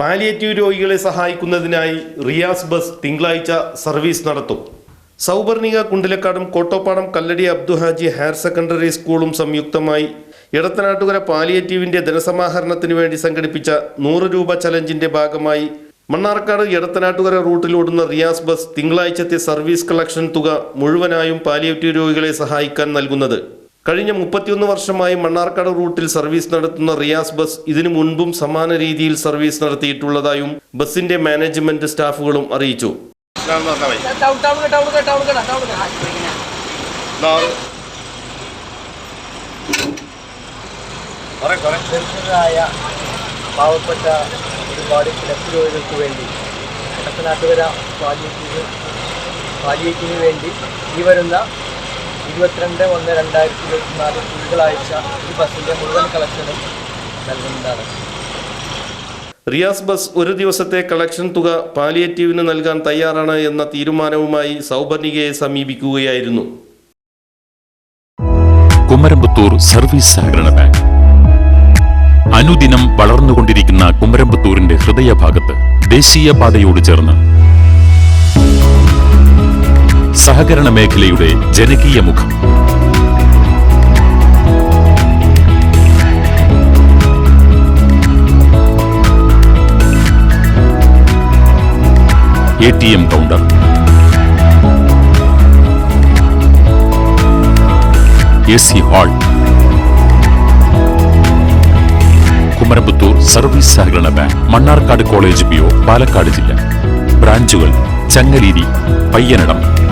Palliative രോഗികളെ സഹായിക്കുന്നതിനായി Riyas bus തിങ്കളാഴ്ച സർവീസ് നടത്തും. സൗവർണിക കുണ്ടിലക്കാടും കോട്ടോപ്പാടം കല്ലടി അബ്ദുഹാജി ഹയർ സെക്കൻഡറി സ്കൂളും സംയുക്തമായി ഇടത്തനാട്ടുകര പാലിയേറ്റീവിന്റെ ധനസമാഹരണത്തിന് വേണ്ടി സംഘടിപ്പിച്ച നൂറ് രൂപ ചലഞ്ചിന്റെ ഭാഗമായി മണ്ണാർക്കാട് ഇടത്തനാട്ടുകര റൂട്ടിലോടുന്ന റിയാസ് ബസ് തിങ്കളാഴ്ചത്തെ സർവീസ് കളക്ഷൻ തുക മുഴുവനായും പാലിയേറ്റീവ് രോഗികളെ സഹായിക്കാൻ നൽകുന്നത്. കഴിഞ്ഞ മുപ്പത്തിയൊന്ന് വർഷമായി മണ്ണാർക്കാട് റൂട്ടിൽ സർവീസ് നടത്തുന്ന റിയാസ് ബസ് ഇതിനു മുൻപും സമാന രീതിയിൽ സർവീസ് നടത്തിയിട്ടുള്ളതായും ബസിന്റെ മാനേജ്മെന്റ് സ്റ്റാഫുകളും അറിയിച്ചു. പാവപ്പെട്ട വേണ്ടി വേണ്ടി ഈ വരുന്ന ഇരുപത്തിരണ്ട് ഒന്ന് രണ്ടായിരത്തി ഇരുപത്തിനാല് തിങ്കളാഴ്ച ഈ ബസ്സിന്റെ മുഴുവൻ കളക്ഷനും നൽകുന്നതാണ്. റിയാസ് ബസ് ഒരു ദിവസത്തെ കളക്ഷൻ തുക പാലിയേറ്റീവിന് നൽകാൻ തയ്യാറാണ് എന്ന തീരുമാനവുമായി സൗപർണികയെ സമീപിക്കുകയായിരുന്നു. കുമരമ്പത്തൂർ സർവീസ് സഹകരണ ബാങ്ക്. അനുദിനം വളർന്നുകൊണ്ടിരിക്കുന്ന കുമരമ്പത്തൂരിന്റെ ഹൃദയഭാഗത്ത് ദേശീയപാതയോട് ചേർന്ന് സഹകരണ മേഖലയുടെ ജനകീയ മുഖം. A T M counter A C hall Kumarampathur service സഹകരണ bank Mannarkkad college BO Palakkad ജില്ല. ബ്രാഞ്ചുകൾ Changaleri Payyanadam.